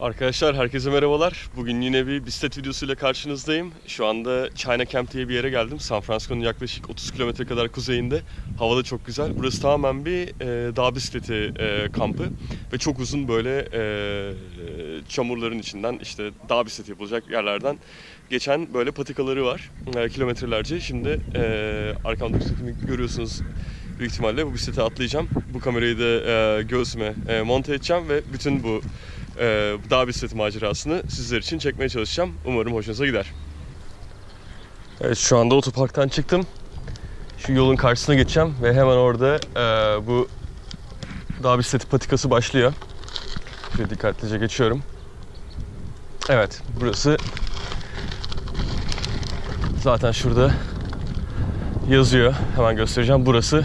Arkadaşlar herkese merhabalar. Bugün yine bir bisiklet videosuyla karşınızdayım. Şu anda China Camp diye bir yere geldim. San Francisco'nun yaklaşık 30 kilometre kadar kuzeyinde. Hava da çok güzel. Burası tamamen bir e, dağ bisikleti e, kampı. Ve çok uzun böyle e, çamurların içinden işte dağ bisikleti yapılacak yerlerden geçen böyle patikaları var. E, kilometrelerce. Şimdi e, arkamda bisikletimi görüyorsunuz büyük ihtimalle bu bisiklete atlayacağım. Bu kamerayı da e, göğsüme e, monte edeceğim ve bütün bu e, dağ bisikleti macerasını sizler için çekmeye çalışacağım. Umarım hoşunuza gider. Evet şu anda otoparktan çıktım. Şu yolun karşısına geçeceğim ve hemen orada e, bu dağ bisikleti patikası başlıyor. Şöyle dikkatlice geçiyorum. Evet burası zaten şurada yazıyor. Hemen göstereceğim. Burası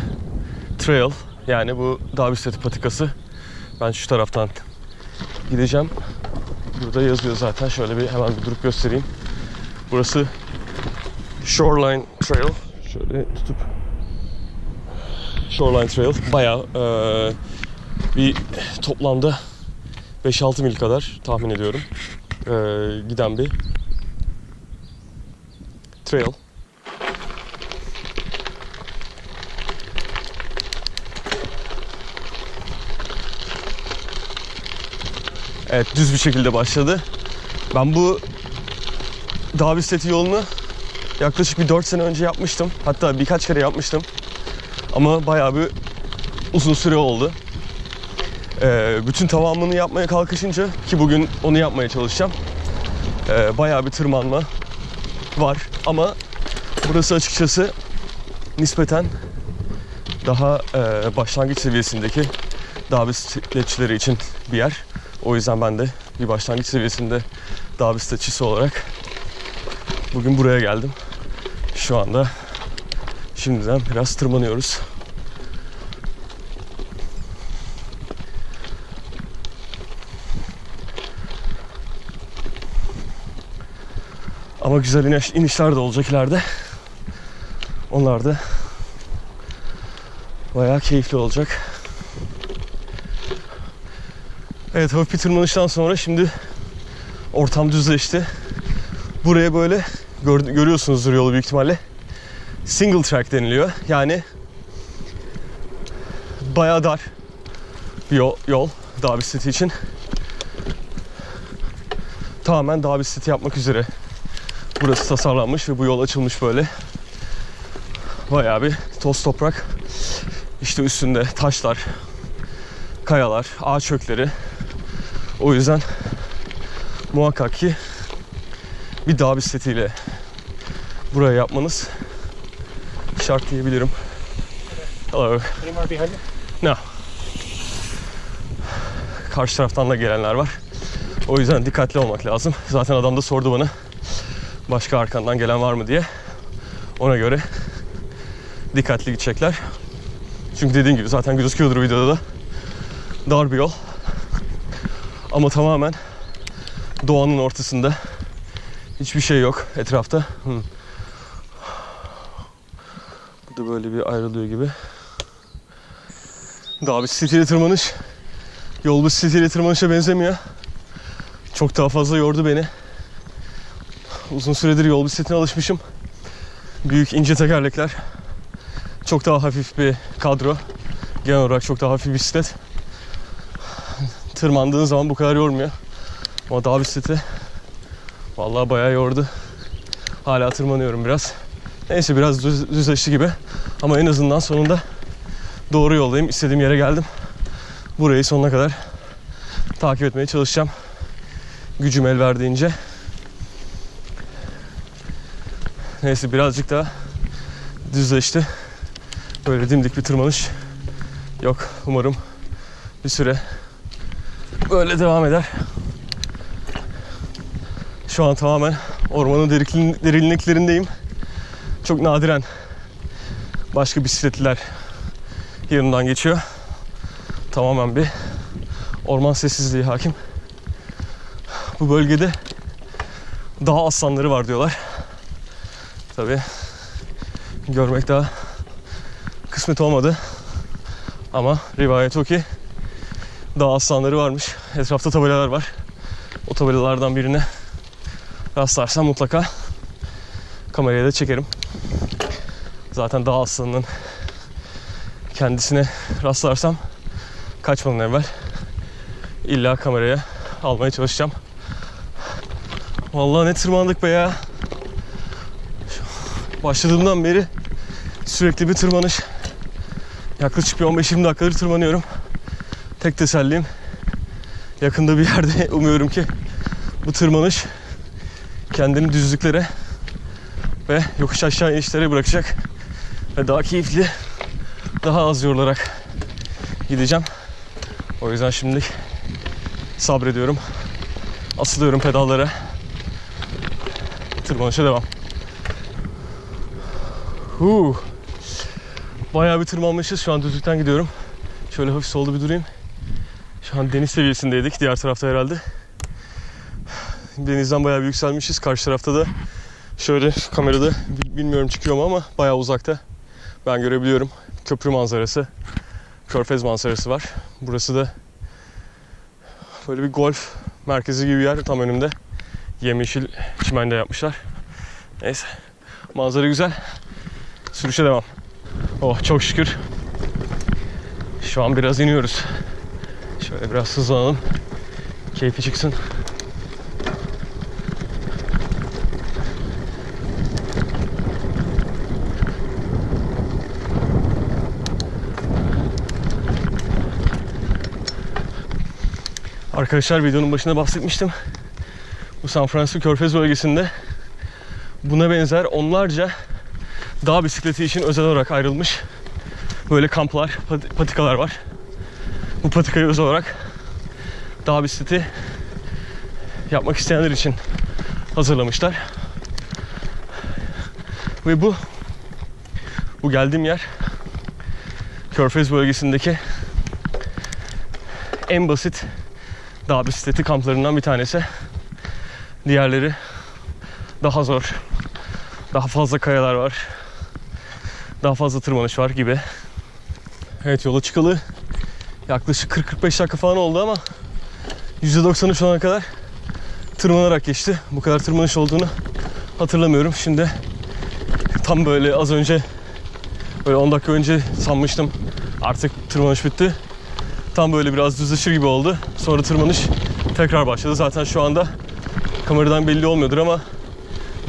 trail yani bu dağ bisikleti patikası. Ben şu taraftan gideceğim. Burada yazıyor zaten. Şöyle bir hemen bir durup göstereyim. Burası Shoreline Trail. Şöyle tutup Shoreline Trail bayağı e, bir toplamda 5-6 mil kadar tahmin ediyorum e, giden bir trail. Evet düz bir şekilde başladı. Ben bu dağ bisikleti yolunu yaklaşık bir 4 sene önce yapmıştım. Hatta birkaç kere yapmıştım. Ama bayağı bir uzun süre oldu. Ee, bütün tamamını yapmaya kalkışınca ki bugün onu yapmaya çalışacağım. Ee, bayağı bir tırmanma var ama burası açıkçası nispeten daha e, başlangıç seviyesindeki dağ bisikletçileri için bir yer. O yüzden ben de bir başlangıç seviyesinde dağ bisikletçisi olarak bugün buraya geldim. Şu anda şimdiden biraz tırmanıyoruz. Ama güzel iniş, inişler de olacak ileride. Onlar da bayağı keyifli olacak. Evet hafif bir tırmanıştan sonra şimdi ortam düzleşti. Buraya böyle gör, görüyorsunuzdur yolu büyük ihtimalle. Single track deniliyor. Yani bayağı dar bir yol, yol dağ bisikleti için. Tamamen dağ bisikleti yapmak üzere burası tasarlanmış ve bu yol açılmış böyle. Bayağı bir toz toprak. İşte üstünde taşlar, kayalar, ağaç kökleri. O yüzden muhakkak ki bir dağ bisikletiyle buraya yapmanız şart diyebilirim. Hello. Any? No. Karşı taraftan da gelenler var. O yüzden dikkatli olmak lazım. Zaten adam da sordu bana başka arkandan gelen var mı diye. Ona göre dikkatli gidecekler. Çünkü dediğim gibi zaten gözüküyordur videoda da dar bir yol. Ama tamamen doğanın ortasında. Hiçbir şey yok etrafta. Bu da böyle bir ayrılıyor gibi. Dağ bisikletiyle tırmanış yol bisikletiyle tırmanışa benzemiyor. Çok daha fazla yordu beni. Uzun süredir yol bisikletine alışmışım. Büyük ince tekerlekler. Çok daha hafif bir kadro. Genel olarak çok daha hafif bir bisiklet. Tırmandığın zaman bu kadar yormuyor. Ama dağ bisikleti vallahi bayağı yordu. Hala tırmanıyorum biraz. Neyse biraz düz, düzleşti gibi. Ama en azından sonunda doğru yoldayım. İstediğim yere geldim. Burayı sonuna kadar takip etmeye çalışacağım. Gücüm el verdiğince. Neyse birazcık daha düzleşti. Böyle dimdik bir tırmanış yok. Umarım bir süre böyle devam eder. Şu an tamamen ormanın derinlik- derinliklerindeyim. Çok nadiren başka bisikletliler yanından geçiyor. Tamamen bir orman sessizliği hakim. Bu bölgede dağ aslanları var diyorlar. Tabii görmek daha kısmet olmadı. Ama rivayet o ki dağ aslanları varmış. Etrafta tabelalar var. o tabelalardan birine rastlarsam mutlaka kameraya da çekerim. Zaten dağ aslanının kendisine rastlarsam kaçmadan evvel illa kameraya almaya çalışacağım. Vallahi ne tırmandık be ya. Başladığımdan beri sürekli bir tırmanış. Yaklaşık bir 15-20 dakikadır tırmanıyorum. Tek tesellim yakında bir yerde umuyorum ki bu tırmanış kendini düzlüklere ve yokuş aşağı inişlere bırakacak ve daha keyifli, daha az yorularak gideceğim. O yüzden şimdilik sabrediyorum. Asılıyorum pedallara. Tırmanışa devam. Huu. Bayağı bir tırmanmışız. Şu an düzlükten gidiyorum. Şöyle hafif solda bir durayım. An deniz seviyesindeydik. Diğer tarafta herhalde. Denizden bayağı bir yükselmişiz. Karşı tarafta da şöyle kamerada bilmiyorum çıkıyor mu ama bayağı uzakta. Ben görebiliyorum. Köprü manzarası. Körfez manzarası var. Burası da böyle bir golf merkezi gibi bir yer tam önümde. Yemyeşil çimende yapmışlar. Neyse. Manzara güzel. Sürüşe devam. Oh çok şükür. Şu an biraz iniyoruz. Şöyle biraz hızlanalım. Keyfi çıksın. Arkadaşlar videonun başında bahsetmiştim. Bu San Francisco Körfez bölgesinde buna benzer onlarca dağ bisikleti için özel olarak ayrılmış böyle kamplar, patikalar var. Bu patikayı özel olarak dağ bisikleti yapmak isteyenler için hazırlamışlar. Ve bu bu geldiğim yer Körfez bölgesindeki en basit dağ bisikleti kamplarından bir tanesi. Diğerleri daha zor. Daha fazla kayalar var. Daha fazla tırmanış var gibi. Evet yola çıkalı yaklaşık 40-45 dakika falan oldu ama %90'ı şu ana kadar tırmanarak geçti. Bu kadar tırmanış olduğunu hatırlamıyorum. Şimdi tam böyle az önce böyle 10 dakika önce sanmıştım artık tırmanış bitti. Tam böyle biraz düzleşir gibi oldu. Sonra tırmanış tekrar başladı. Zaten şu anda kameradan belli olmuyordur ama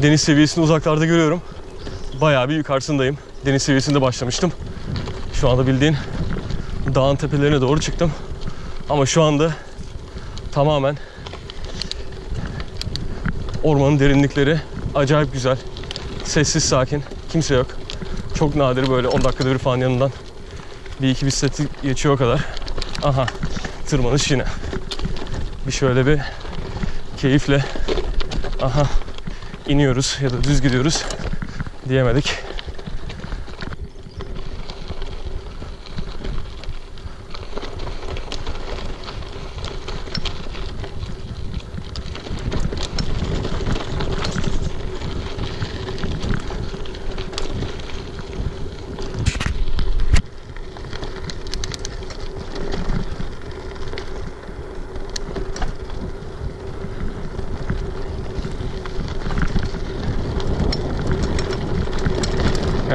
deniz seviyesini uzaklarda görüyorum. Bayağı bir yukarısındayım. Deniz seviyesinde başlamıştım. Şu anda bildiğin dağın tepelerine doğru çıktım. Ama şu anda tamamen ormanın derinlikleri acayip güzel. Sessiz, sakin. Kimse yok. Çok nadir böyle 10 dakikada bir falan yanından bir iki bisikleti geçiyor o kadar. Aha tırmanış yine. Bir şöyle bir keyifle aha iniyoruz ya da düz gidiyoruz diyemedik.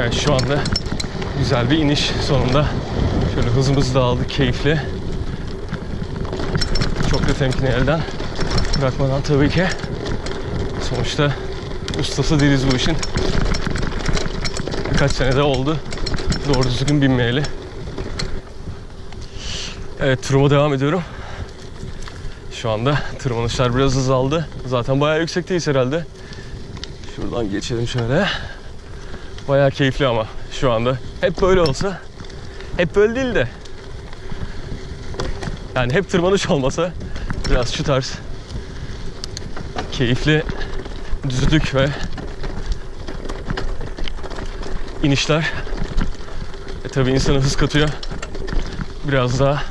Evet şu anda güzel bir iniş sonunda. Şöyle hızımızı da aldık keyifli. Çok da temkinli elden bırakmadan tabii ki. Sonuçta ustası değiliz bu işin. Birkaç senede oldu. Doğru düzgün binmeyeli. Evet turuma devam ediyorum. Şu anda tırmanışlar biraz azaldı. Zaten bayağı yüksekteyiz herhalde. Şuradan geçelim şöyle. Bayağı keyifli ama şu anda. Hep böyle olsa. Hep böyle değil de. Yani hep tırmanış olmasa biraz şu tarz keyifli düzlük ve inişler e tabi insana hız katıyor. Biraz daha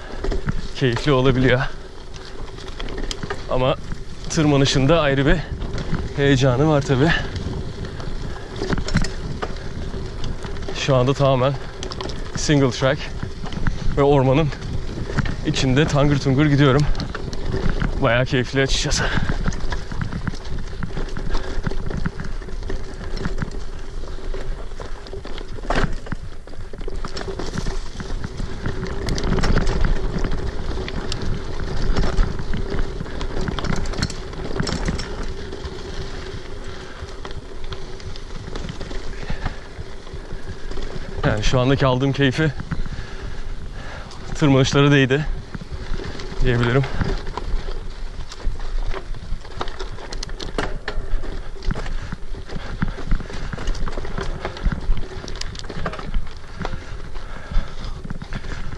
keyifli olabiliyor. Ama tırmanışında ayrı bir heyecanı var tabi. Şu anda tamamen single track ve ormanın içinde tangır tungur gidiyorum. Bayağı keyifli açıkçası. Yani şu andaki aldığım keyfi tırmanışlara değdi diyebilirim.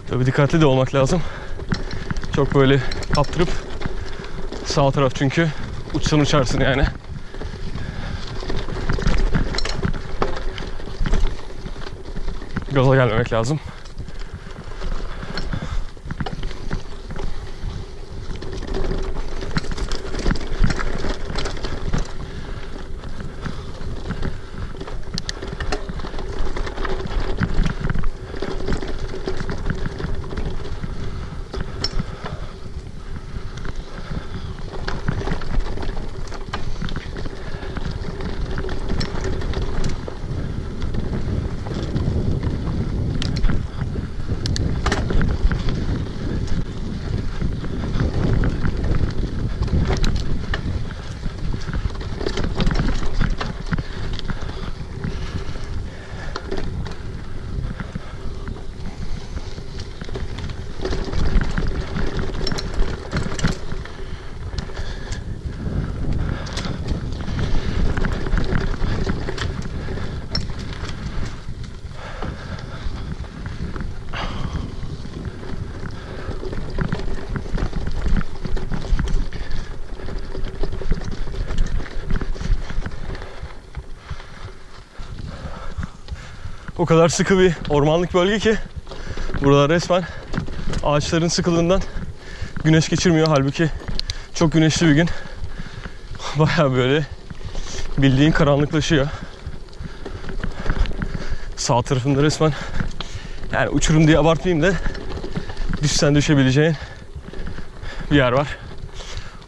Tabii dikkatli de olmak lazım. Çok böyle kaptırıp sağ taraf çünkü uçsan uçarsın yani. Gaza gelmemek lazım. O kadar sıkı bir ormanlık bölge ki burada resmen ağaçların sıkılığından güneş geçirmiyor. Halbuki çok güneşli bir gün. Baya böyle bildiğin karanlıklaşıyor. Sağ tarafında resmen yani uçurum diye abartmayayım da düşsen düşebileceğin bir yer var.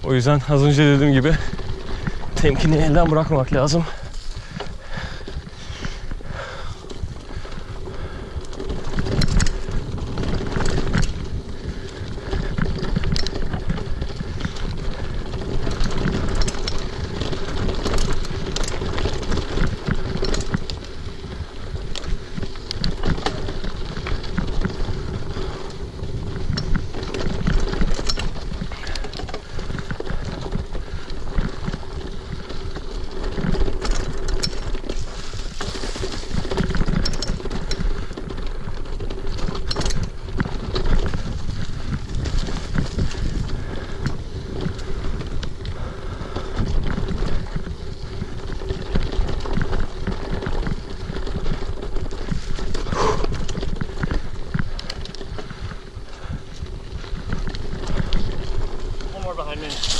O yüzden az önce dediğim gibi temkini elden bırakmamak lazım.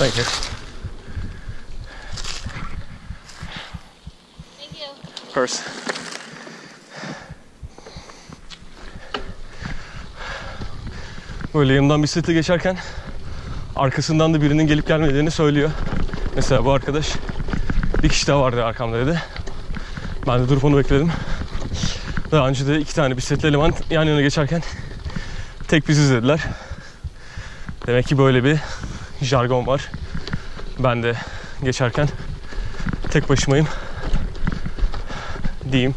Thank you. Thank you. Purse. Böyle yanımdan bisikletle geçerken arkasından da birinin gelip gelmediğini söylüyor. Mesela bu arkadaş bir kişi daha vardı arkamda dedi. Ben de durup onu bekledim. Daha önce de iki tane bisikletli eleman yan yana geçerken tek biziz dediler. Demek ki böyle bir jargon var. Ben de geçerken tek başımayım diyeyim.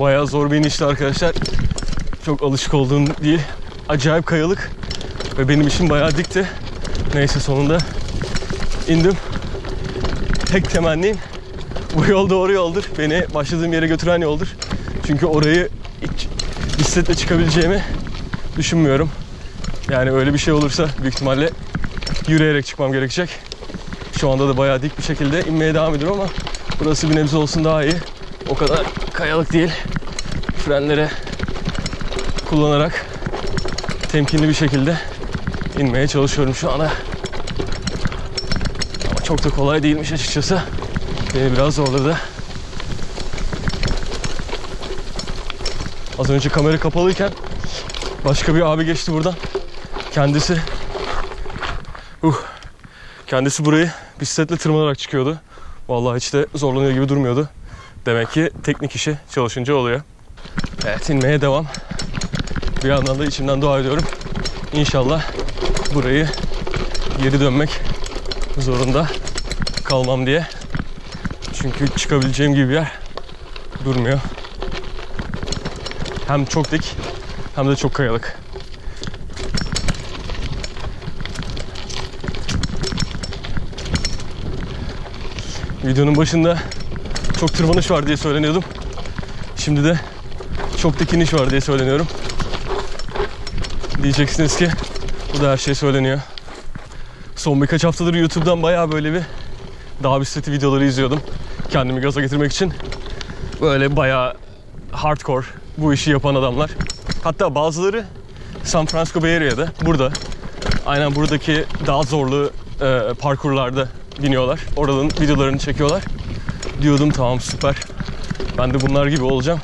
Bayağı zor bir inişti arkadaşlar. Çok alışık olduğum değil. Acayip kayalık. Ve benim işim bayağı dikti. Neyse sonunda indim. Tek temennim bu yol doğru yoldur. Beni başladığım yere götüren yoldur. Çünkü orayı hiç bisikletle çıkabileceğimi düşünmüyorum. Yani öyle bir şey olursa büyük ihtimalle yürüyerek çıkmam gerekecek. Şu anda da bayağı dik bir şekilde inmeye devam ediyorum ama burası bir nebze olsun daha iyi. O kadar kayalık değil. Frenleri kullanarak temkinli bir şekilde inmeye çalışıyorum şu anda. Ama çok da kolay değilmiş açıkçası. Beni biraz zorladı. Az önce kamera kapalıyken başka bir abi geçti buradan. Kendisi uh, kendisi burayı bisikletle tırmanarak çıkıyordu. Vallahi hiç de zorlanıyor gibi durmuyordu. Demek ki teknik işi çalışınca oluyor. Evet inmeye devam. Bir yandan da içimden dua ediyorum. İnşallah burayı geri dönmek zorunda kalmam diye. Çünkü çıkabileceğim gibi bir yer durmuyor. Hem çok dik hem de çok kayalık. Videonun başında çok tırmanış var diye söyleniyordum. Şimdi de çok dik iniş var diye söyleniyorum. Diyeceksiniz ki bu da her şey söyleniyor. Son birkaç haftadır YouTube'dan bayağı böyle bir dağ bisikleti videoları izliyordum. Kendimi gaza getirmek için. Böyle bayağı hardcore bu işi yapan adamlar. Hatta bazıları San Francisco Bay Area'da burada. Aynen buradaki daha zorlu e, parkurlarda biniyorlar. Oranın videolarını çekiyorlar. Diyordum tamam süper. Ben de bunlar gibi olacağım.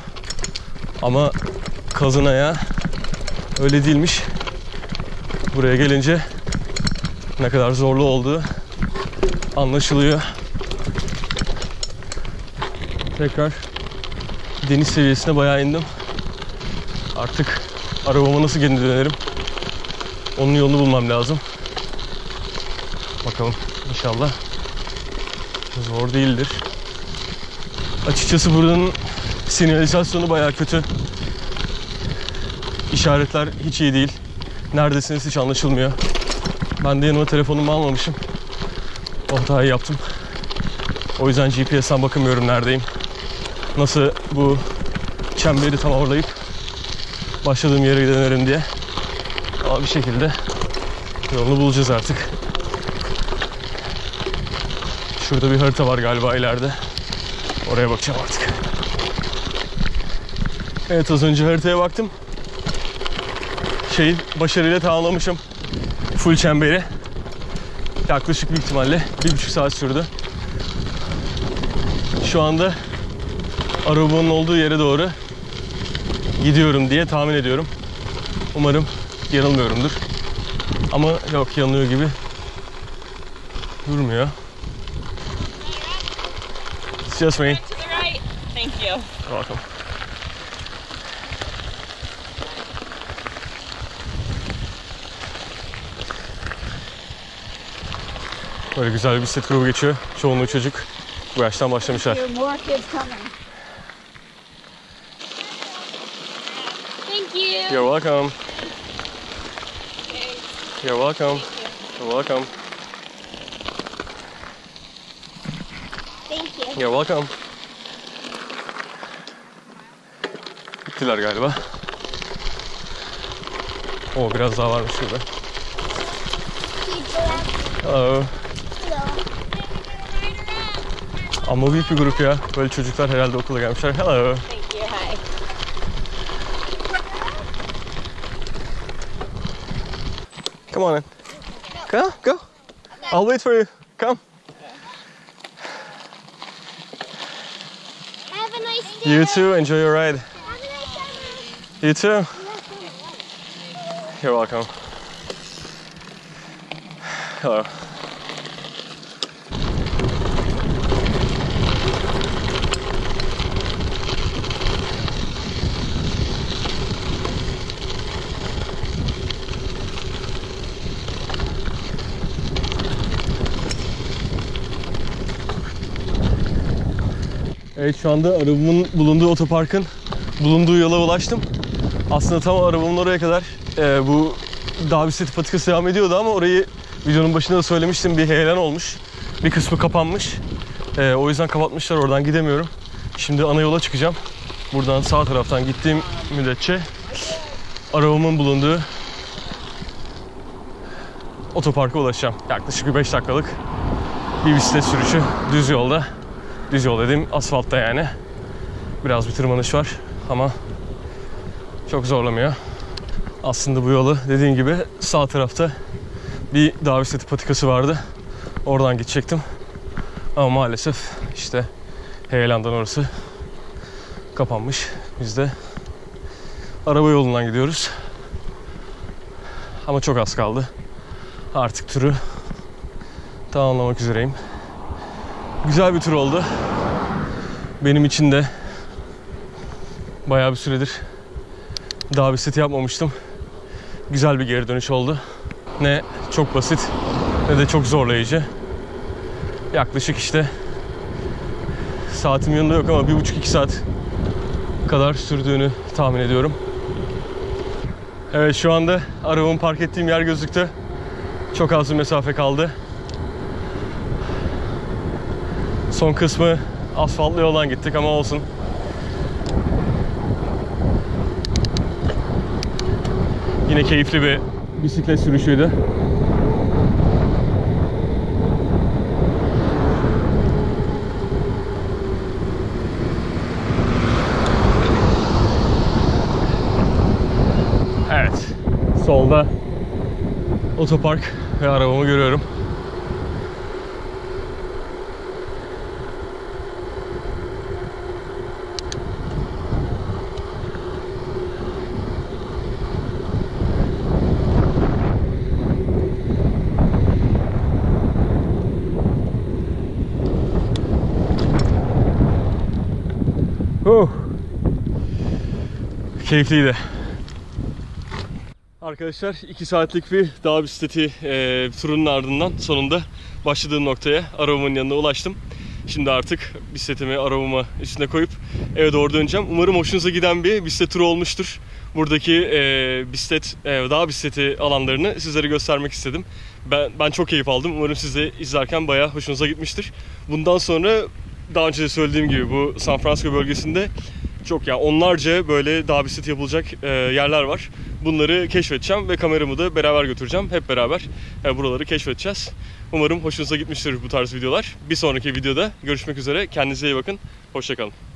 Ama kazın ayağı öyle değilmiş. Buraya gelince ne kadar zorlu olduğu anlaşılıyor. Tekrar deniz seviyesine bayağı indim. Artık arabama nasıl geri dönerim? Onun yolunu bulmam lazım. Bakalım inşallah zor değildir. Açıkçası buranın sinyalizasyonu bayağı kötü. İşaretler hiç iyi değil. Neredesiniz hiç anlaşılmıyor. Ben de yanıma telefonumu almamışım. O hatayı yaptım. O yüzden GPS'ten bakamıyorum neredeyim. Nasıl bu çemberi tamamlayıp başladığım yere dönerim diye. Ama bir şekilde yolunu bulacağız artık. Şurada bir harita var galiba ileride. Oraya bakacağım artık. Evet az önce haritaya baktım. Şeyi başarıyla tamamlamışım. Full çemberi. Yaklaşık büyük ihtimalle bir buçuk saat sürdü. Şu anda arabanın olduğu yere doğru gidiyorum diye tahmin ediyorum. Umarım yanılmıyorumdur. Ama yok yanılıyor gibi durmuyor. It's just me. To the right. Thank you. You're welcome. Böyle güzel bir bisiklet grubu geçiyor. Çoğunluğu çocuk. Bu yaştan başlamışlar. Here, more kids coming. Thank you. You're welcome. You're welcome. You're welcome. Thank you. You're welcome. Gittiler galiba. O biraz daha varmış şurada. Hello. Ama büyük bir grup ya. Böyle çocuklar herhalde okula gelmişler. Hello. Thank you. Hi. Come on in. Go, go. I'll wait for you. You too. Enjoy your ride. You too. You're welcome. Hello. Evet şu anda arabamın bulunduğu otoparkın bulunduğu yola ulaştım. Aslında tam arabamın oraya kadar e, bu dağ bisikleti patikası devam ediyordu ama orayı videonun başında da söylemiştim bir heyelan olmuş. Bir kısmı kapanmış. E, o yüzden kapatmışlar oradan gidemiyorum. Şimdi ana yola çıkacağım. Buradan sağ taraftan gittiğim müddetçe arabamın bulunduğu otoparka ulaşacağım. Yaklaşık bir 5 dakikalık bir bisiklet sürüşü düz yolda. Düz yol dediğim asfaltta yani. Biraz bir tırmanış var ama çok zorlamıyor. Aslında bu yolu dediğin gibi sağ tarafta bir dağ bisikleti patikası vardı. Oradan gidecektim. Ama maalesef işte heyelandan orası kapanmış. Biz de araba yolundan gidiyoruz. Ama çok az kaldı. Artık turu tamamlamak üzereyim. Güzel bir tur oldu. Benim için de bayağı bir süredir dağ bisikleti yapmamıştım. Güzel bir geri dönüş oldu. Ne çok basit ne de çok zorlayıcı. Yaklaşık işte saatim yanında yok ama bir buçuk iki saat kadar sürdüğünü tahmin ediyorum. Evet şu anda arabamı park ettiğim yer gözüktü. Çok az bir mesafe kaldı. Son kısmı asfaltlı yoldan gittik ama olsun. Yine keyifli bir bisiklet sürüşüydü. Evet. Solda otopark ve arabamı görüyorum. Keyifliydi. Arkadaşlar 2 saatlik bir dağ bisikleti e, turunun ardından sonunda başladığım noktaya arabamın yanına ulaştım. Şimdi artık bisikletimi arabama üstüne koyup eve doğru döneceğim. Umarım hoşunuza giden bir bisiklet turu olmuştur. Buradaki e, bisiklet, e, dağ bisikleti alanlarını sizlere göstermek istedim. Ben, ben çok keyif aldım. Umarım siz de izlerken bayağı hoşunuza gitmiştir. Bundan sonra daha önce de söylediğim gibi bu San Francisco bölgesinde çok ya onlarca böyle bisikleti yapılacak e, yerler var. Bunları keşfedeceğim ve kameramı da beraber götüreceğim. Hep beraber e, buraları keşfedeceğiz. Umarım hoşunuza gitmiştir bu tarz videolar. Bir sonraki videoda görüşmek üzere. Kendinize iyi bakın. Hoşçakalın.